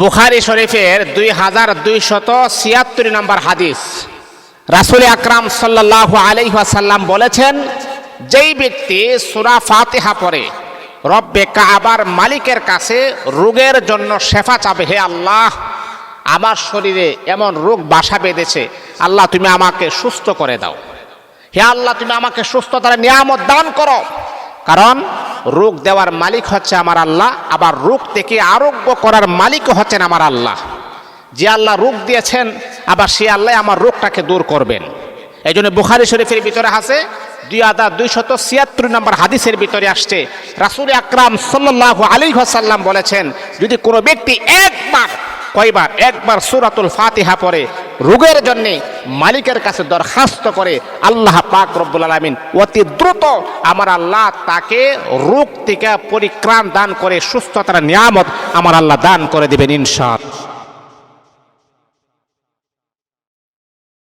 বুখারি শরীফের দুই হাজার দুইশত ছিয়াত্তর নম্বর হাদিস। রাসুল আকরাম সাল্লাহ আলাইহাসাল্লাম বলেছেন, যেই ব্যক্তি সুরা ফাতিহা পড়ে, রব্বে কাবার মালিকের কাছে রোগের জন্য শেফা চাবে, হে আল্লাহ, আমার শরীরে এমন রোগ বাসা বেঁধেছে, আল্লাহ তুমি আমাকে সুস্থ করে দাও। হে আল্লাহ, তুমি আমাকে সুস্থতার নিয়ামত দান করো। কারণ রোগ দেওয়ার মালিক হচ্ছে আমার আল্লাহ, আবার রোগ থেকে আরোগ্য করার মালিকও হচ্ছেন আমার আল্লাহ। যে আল্লাহ রোগ দিয়েছেন, আবার সে আল্লাহ আমার রোগটাকে দূর করবেন। এই জন্য বুখারি শরীফের ভিতরে আছে, দুই হাজার দুইশত ছিয়াত্তর নম্বর হাদিসের ভিতরে আসছে, রাসুল আকরাম সাল্লাহ আলী সাল্লাম বলেছেন, যদি কোনো ব্যক্তি একবার, কয়বার, একবার সুরাতুল ফাতিহা পরে রোগের জন্যে মালিকের কাছে দরখাস্ত করে আল্লাহ পাক রব্বুল আলমিন অতি দ্রুত আমার আল্লাহ তাকে রোগ থেকে পরিত্রাণ দান করে সুস্থতার নিয়ামত আমার আল্লাহ দান করে দেবেন ইনশাআল্লাহ।